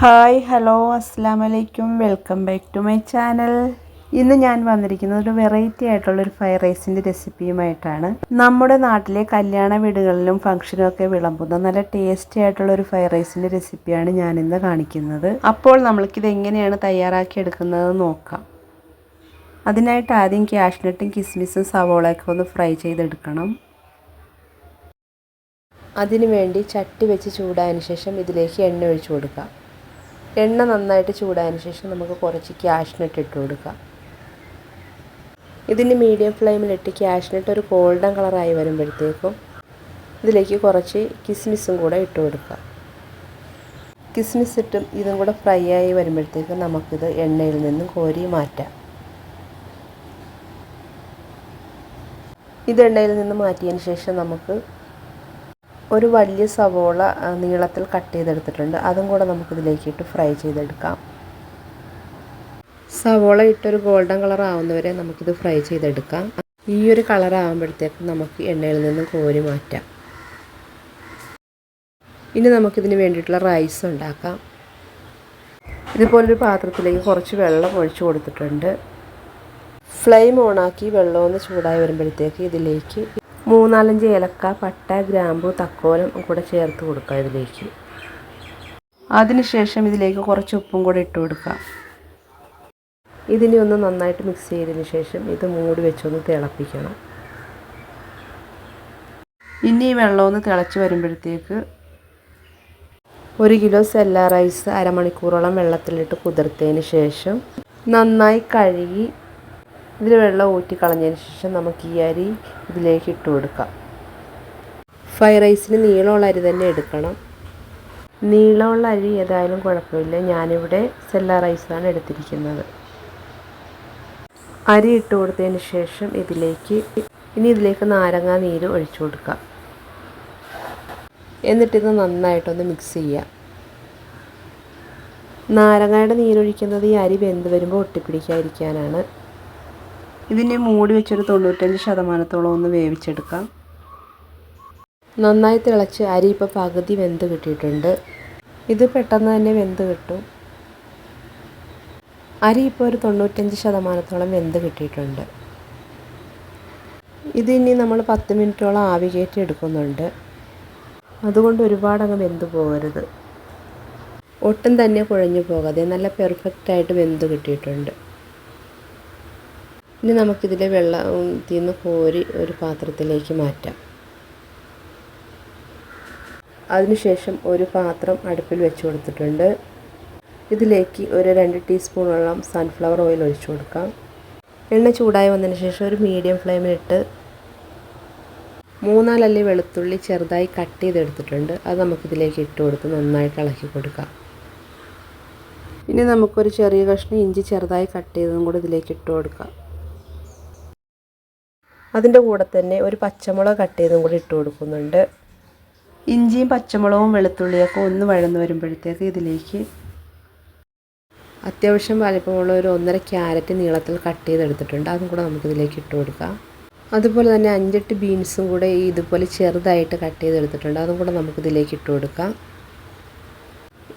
Hi hello അസ്സാം വലൈക്കും welcome back to my channel. ഇന്ന് ഞാൻ വന്നിരിക്കുന്നത് ഒരു വെറൈറ്റി ആയിട്ടുള്ള ഒരു ഫ്രൈഡ് റൈസിന്റെ റെസിപ്പിയുമായിട്ടാണ്. നമ്മുടെ നാട്ടിലെ കല്യാണ വീടുകളിലും ഫംഗ്ഷനും ഒക്കെ വിളമ്പുന്ന നല്ല ടേസ്റ്റി ആയിട്ടുള്ള ഒരു ഫ്രൈഡ് റൈസിന്റെ റെസിപ്പിയാണ് ഞാൻ ഇന്ന് കാണിക്കുന്നത്. അപ്പോൾ നമ്മൾക്കിത് എങ്ങനെയാണ് തയ്യാറാക്കി എടുക്കുന്നത് നോക്കാം. അതിനായിട്ട് ആദ്യം ക്യാഷ്നട്ടും കിസ്മിസും സവോളയൊക്കെ ഒന്ന് ഫ്രൈ ചെയ്തെടുക്കണം. അതിനുവേണ്ടി ചട്ടി വെച്ച് ചൂടായതിനു ശേഷം ഇതിലേക്ക് എണ്ണ ഒഴിച്ചു കൊടുക്കാം. എണ്ണ നന്നായിട്ട് ചൂടായതിന് ശേഷം നമുക്ക് കുറച്ച് ക്യാഷ്നട്ട് ഇട്ട് കൊടുക്കാം. ഇതിന് മീഡിയം ഫ്ലെയിമിലിട്ട് ക്യാഷ്നട്ട് ഒരു ഗോൾഡൻ കളറായി വരുമ്പോഴത്തേക്കും ഇതിലേക്ക് കുറച്ച് കിസ്മിസും കൂടെ ഇട്ട് കൊടുക്കാം. കിസ്മിസ് ഇട്ടും ഇതും കൂടെ ഫ്രൈ ആയി വരുമ്പോഴത്തേക്കും നമുക്കിത് എണ്ണയിൽ നിന്നും കോരി മാറ്റാം. ഇത് എണ്ണയിൽ നിന്ന് മാറ്റിയതിന് ശേഷം നമുക്ക് ഒരു വലിയ സവോള നീളത്തിൽ കട്ട് ചെയ്തെടുത്തിട്ടുണ്ട്. അതും കൂടെ നമുക്കിതിലേക്ക് ഇട്ട് ഫ്രൈ ചെയ്തെടുക്കാം. സവോള ഇട്ടൊരു ഗോൾഡൻ കളർ ആവുന്നവരെ നമുക്കിത് ഫ്രൈ ചെയ്തെടുക്കാം. ഈ ഒരു കളർ ആകുമ്പോഴത്തേക്കും നമുക്ക് എണ്ണയിൽ നിന്നും കോരി മാറ്റാം. ഇനി നമുക്കിതിന് വേണ്ടിയിട്ടുള്ള റൈസ് ഉണ്ടാക്കാം. ഇതുപോലൊരു പാത്രത്തിലേക്ക് കുറച്ച് വെള്ളം ഒഴിച്ചു കൊടുത്തിട്ടുണ്ട്. ഫ്ലെയിം ഓണാക്കി വെള്ളമൊന്ന് ചൂടായി വരുമ്പോഴത്തേക്ക് ഇതിലേക്ക് മൂന്നാലഞ്ച് ഏലക്ക പട്ട ഗ്രാമ്പു തക്കോലം കൂടെ ചേർത്ത് കൊടുക്കുക ഇതിലേക്ക്. അതിനുശേഷം ഇതിലേക്ക് കുറച്ച് ഉപ്പും കൂടെ ഇട്ട് കൊടുക്കുക ഇതിനെ ഒന്ന് നന്നായിട്ട് മിക്സ് ചെയ്തതിന് ശേഷം ഇത് മൂടി വെച്ചൊന്ന് തിളപ്പിക്കണം. ഇനി ഈ വെള്ളം ഒന്ന് തിളച്ച് വരുമ്പോഴത്തേക്ക് ഒരു കിലോ സെല്ല റൈസ് അരമണിക്കൂറോളം വെള്ളത്തിലിട്ട് കുതിർത്തതിന് ശേഷം നന്നായി കഴുകി ഇതിൽ വെള്ളം ഊറ്റി കളഞ്ഞതിന് ശേഷം നമുക്ക് ഈ അരി ഇതിലേക്ക് ഇട്ട് കൊടുക്കാം. ഫ്രൈഡ് റൈസിന് നീളമുള്ള അരി തന്നെ എടുക്കണം. നീളമുള്ള അരി ഏതായാലും കുഴപ്പമില്ല. ഞാനിവിടെ സെല്ല റൈസാണ് എടുത്തിരിക്കുന്നത്. അരി ഇട്ട് കൊടുത്തതിന് ശേഷം ഇതിലേക്ക് ഇനി ഇതിലേക്ക് നാരങ്ങ നീര് ഒഴിച്ചു കൊടുക്കാം. എന്നിട്ടിത് നന്നായിട്ടൊന്ന് മിക്സ് ചെയ്യാം. നാരങ്ങയുടെ നീരൊഴിക്കുന്നത് ഈ അരി വെന്ത് വരുമ്പോൾ ഒട്ടിപ്പിടിക്കാതിരിക്കാനാണ്. ഇതിനെ മൂടി വെച്ചൊരു തൊണ്ണൂറ്റഞ്ച് ശതമാനത്തോളം ഒന്ന് വേവിച്ചെടുക്കാം. നന്നായി തിളച്ച് അരി ഇപ്പോൾ പകുതി വെന്ത് കിട്ടിയിട്ടുണ്ട്. ഇത് പെട്ടെന്ന് തന്നെ വെന്ത് കിട്ടും. അരി ഇപ്പോൾ ഒരു തൊണ്ണൂറ്റഞ്ച് ശതമാനത്തോളം വെന്ത് കിട്ടിയിട്ടുണ്ട്. ഇത് ഇനി നമ്മൾ പത്ത് മിനിറ്റോളം ആവി കയറ്റി എടുക്കുന്നുണ്ട്. അതുകൊണ്ട് ഒരുപാടങ്ങ് വെന്ത് പോകരുത്. ഒട്ടും തന്നെ കുഴഞ്ഞു പോകാതെ നല്ല പെർഫെക്റ്റായിട്ട് വെന്ത് കിട്ടിയിട്ടുണ്ട്. ഇനി നമുക്കിതിലെ വെള്ളം തിന്ന് കോരി ഒരു പാത്രത്തിലേക്ക് മാറ്റാം. അതിനുശേഷം ഒരു പാത്രം അടുപ്പിൽ വെച്ച് കൊടുത്തിട്ടുണ്ട്. ഇതിലേക്ക് ഒരു രണ്ട് ടീസ്പൂണോളം സൺഫ്ലവർ ഓയിൽ ഒഴിച്ചു കൊടുക്കാം. എണ്ണ ചൂടായി വന്നതിന് ശേഷം ഒരു മീഡിയം ഫ്ലെയിമിലിട്ട് മൂന്നാലല്ലി വെളുത്തുള്ളി ചെറുതായി കട്ട് ചെയ്തെടുത്തിട്ടുണ്ട്. അത് നമുക്കിതിലേക്ക് ഇട്ട് കൊടുത്ത് നന്നായിട്ട് ഇളക്കി കൊടുക്കാം. ഇനി നമുക്കൊരു ചെറിയ കഷ്ണം ഇഞ്ചി ചെറുതായി കട്ട് ചെയ്തതും കൂടി ഇതിലേക്ക് ഇട്ട് കൊടുക്കാം. അതിന്റെ കൂടെ തന്നെ ഒരു പച്ചമുളക് കട്ട് ചെയ്തും കൂടി ഇട്ട് കൊടുക്കുന്നുണ്ട്. ഇഞ്ചിയും പച്ചമുളകും വെളുത്തുള്ളിയൊക്കെ ഒന്ന് വഴന്ന് വരുമ്പോഴത്തേക്ക് ഇതിലേക്ക് അത്യാവശ്യം വലിപ്പമുള്ള ഒരു ഒന്നര ക്യാരറ്റ് നീളത്തിൽ കട്ട് ചെയ്തെടുത്തിട്ടുണ്ട്. അതും കൂടെ നമുക്കിതിലേക്ക് ഇട്ട് കൊടുക്കാം. അതുപോലെ തന്നെ അഞ്ചെട്ട് ബീൻസും കൂടെ ഇതുപോലെ ചെറുതായിട്ട് കട്ട് ചെയ്തെടുത്തിട്ടുണ്ട്. അതും കൂടെ നമുക്കിതിലേക്ക് ഇട്ട് കൊടുക്കാം.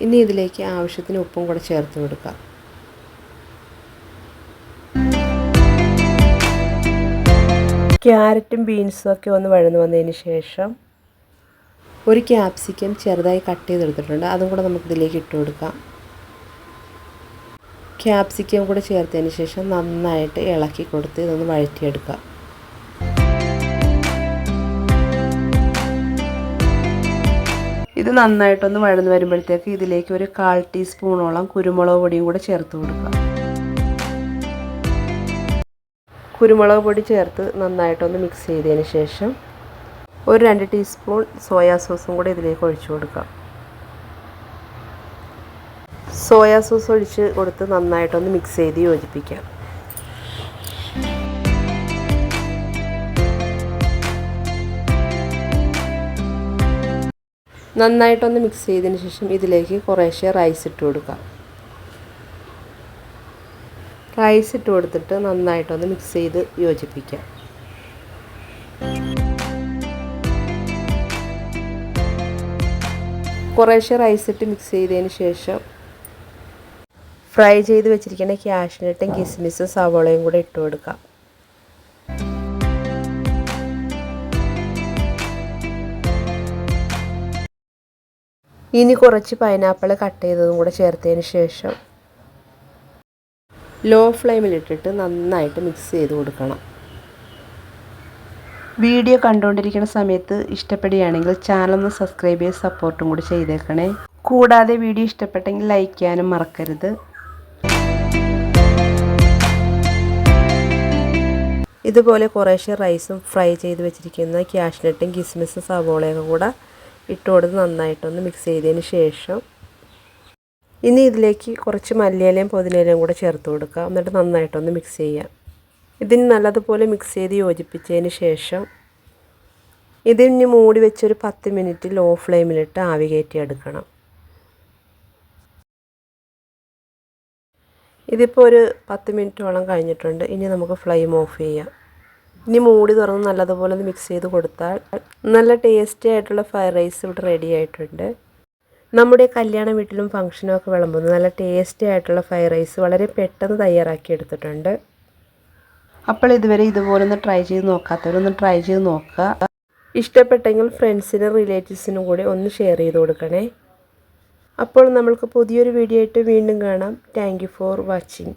ഇനി ഇതിലേക്ക് ആവശ്യത്തിന് ഉപ്പും കൂടെ ചേർത്ത് കൊടുക്കാം. ക്യാരറ്റും ബീൻസും ഒക്കെ ഒന്ന് വഴന്നു വന്നതിന് ശേഷം ഒരു ക്യാപ്സിക്കം ചെറുതായി കട്ട് ചെയ്തെടുത്തിട്ടുണ്ട്. അതും കൂടെ നമുക്കിതിലേക്ക് ഇട്ട് കൊടുക്കാം. ക്യാപ്സിക്കം കൂടെ ചേർത്തതിന് ശേഷം നന്നായിട്ട് ഇളക്കി കൊടുത്ത് ഇതൊന്ന് വഴറ്റിയെടുക്കാം. ഇത് നന്നായിട്ടൊന്ന് വഴന്ന് വരുമ്പോഴത്തേക്ക് ഇതിലേക്ക് ഒരു കാൽ ടീസ്പൂണോളം കുരുമുളക് പൊടിയും കൂടെ ചേർത്ത് കൊടുക്കാം. കുരുമുളക് പൊടി ചേർത്ത് നന്നായിട്ടൊന്ന് മിക്സ് ചെയ്തതിന് ശേഷം ഒരു രണ്ട് ടീസ്പൂൺ സോയാ സോസും കൂടി ഇതിലേക്ക് ഒഴിച്ചു കൊടുക്കാം. സോയാ സോസ് ഒഴിച്ച് കൊടുത്ത് നന്നായിട്ടൊന്ന് മിക്സ് ചെയ്ത് യോജിപ്പിക്കാം. നന്നായിട്ടൊന്ന് മിക്സ് ചെയ്തതിന് ശേഷം ഇതിലേക്ക് കുറേശ്ശെ റൈസ് ഇട്ട് കൊടുക്കാം. റൈസ് ഇട്ട് കൊടുത്തിട്ട് നന്നായിട്ടൊന്ന് മിക്സ് ചെയ്ത് യോജിപ്പിക്കാം. കുറേശ്ശെ റൈസ് ഇട്ട് മിക്സ് ചെയ്തതിന് ശേഷം ഫ്രൈ ചെയ്ത് വെച്ചിരിക്കുന്ന ക്യാഷ്നട്ടും കിസ്മിസും സവോളയും കൂടെ ഇട്ട് കൊടുക്കാം. ഇനി കുറച്ച് പൈനാപ്പിൾ കട്ട് ചെയ്തതും കൂടെ ചേർത്തതിന് ശേഷം ലോ ഫ്ലെയിമിലിട്ടിട്ട് നന്നായിട്ട് മിക്സ് ചെയ്ത് കൊടുക്കണം. വീഡിയോ കണ്ടുകൊണ്ടിരിക്കുന്ന സമയത്ത് ഇഷ്ടപ്പെടുകയാണെങ്കിൽ ചാനലൊന്ന് സബ്സ്ക്രൈബ് ചെയ്ത് സപ്പോർട്ടും കൂടി ചെയ്തേക്കണേ. കൂടാതെ വീഡിയോ ഇഷ്ടപ്പെട്ടെങ്കിൽ ലൈക്ക് ചെയ്യാനും മറക്കരുത്. ഇതുപോലെ കുറേശ്ശെ റൈസും ഫ്രൈ ചെയ്ത് വെച്ചിരിക്കുന്ന ക്യാഷ്നട്ടും കിസ്മിസും സവോളയൊക്കെ കൂടെ ഇട്ടുകൊടുത്ത് നന്നായിട്ടൊന്ന് മിക്സ് ചെയ്തതിന് ശേഷം ഇനി ഇതിലേക്ക് കുറച്ച് മല്ലിയിലയും പുതിനയിലയും കൂടെ ചേർത്ത് കൊടുക്കുക എന്നിട്ട് നന്നായിട്ടൊന്ന് മിക്സ് ചെയ്യുക ഇതിന് നല്ലതുപോലെ മിക്സ് ചെയ്ത് യോജിപ്പിച്ചതിന് ശേഷം ഇതിന് മൂടി വെച്ചൊരു പത്ത് മിനിറ്റ് ലോ ഫ്ലെയിമിലിട്ട് ആവി കയറ്റി എടുക്കണം. ഇതിപ്പോൾ ഒരു പത്ത് മിനിറ്റോളം കഴിഞ്ഞിട്ടുണ്ട്. ഇനി നമുക്ക് ഫ്ലെയിം ഓഫ് ചെയ്യാം. ഇനി മൂടി തുറന്ന് നല്ലതുപോലെ ഒന്ന് മിക്സ് ചെയ്ത് കൊടുത്താൽ നല്ല ടേസ്റ്റി ആയിട്ടുള്ള ഫ്രൈഡ് റൈസ് ഇവിടെ റെഡി ആയിട്ടുണ്ട്. നമ്മുടെ കല്യാണ വീട്ടിലും ഫംഗ്ഷനും ഒക്കെ വിളമ്പുന്ന. നല്ല ടേസ്റ്റി ആയിട്ടുള്ള ഫ്രൈഡ് റൈസ് വളരെ പെട്ടെന്ന് തയ്യാറാക്കി എടുത്തിട്ടുണ്ട്. അപ്പോൾ ഇതുവരെ ഇതുപോലെ ഒന്ന് ട്രൈ ചെയ്ത് നോക്കാത്തവരൊന്ന് ട്രൈ ചെയ്ത് നോക്കുക. ഇഷ്ടപ്പെട്ടെങ്കിൽ ഫ്രണ്ട്സിനും റിലേറ്റീവ്സിനും കൂടി ഒന്ന് ഷെയർ ചെയ്ത് കൊടുക്കണേ. അപ്പോൾ നമ്മൾക്ക് പുതിയൊരു വീഡിയോ ആയിട്ട് വീണ്ടും കാണാം. Thank for watching